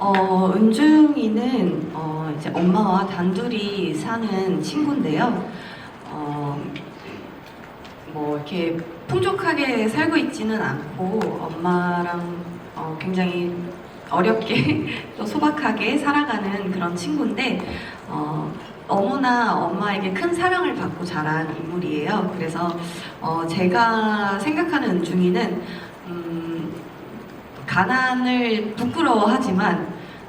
어, 은중이는 어, 이제 엄마와 단둘이 사는 친구인데요. 어, 뭐 이렇게 풍족하게 살고 있지는 않고 엄마랑 어, 굉장히 어렵게 또 소박하게 살아가는 그런 친구인데 어, 너무나 엄마에게 큰 사랑을 받고 자란 인물이에요. 그래서 어, 제가 생각하는 은중이는 음, 가난을 부끄러워하지만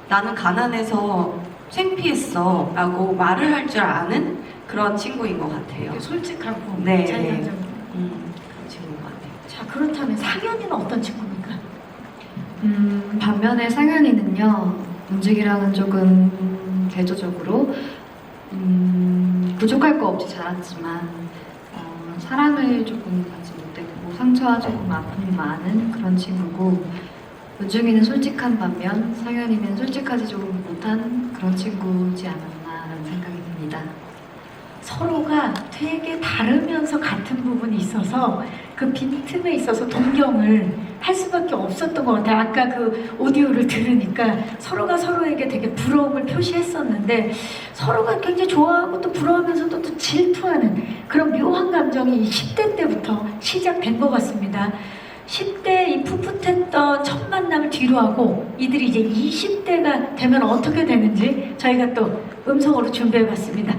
나는 가난해서 생피했어 라고 말을 할 줄 아는 그런 친구인 것 같아요. 솔직하고 네. 자기감정. 음, 그런 친구인 것 같아요. 자 그렇다면 상현이는 어떤 친구입니까? 음, 반면에 상현이는요, 은직이랑은 조금 대조적으로, 음, 부족할 거 없이 자랐지만, 어, 사랑을 조금 받지 못했고, 상처와 조금 아픔이 많은 그런 친구고, 은중이는 솔직한 반면, 상현이는 솔직하지 조금 못한 그런 친구지 않았나라는 생각이 듭니다. 서로가 되게 다르면서 같은 부분이 있어서 그 빈틈에 있어서 동경을 할 수밖에 없었던 것 같아요. 아까 그 오디오를 들으니까 서로가 서로에게 되게 부러움을 표시했었는데 서로가 굉장히 좋아하고 또 부러워하면서도 또 질투하는 그런 묘한 감정이 10대 때부터 시작된 것 같습니다. 10대 이 풋풋했던 첫 만남을 뒤로 하고 이들이 이제 20대가 되면 어떻게 되는지 저희가 또 음성으로 준비해 봤습니다.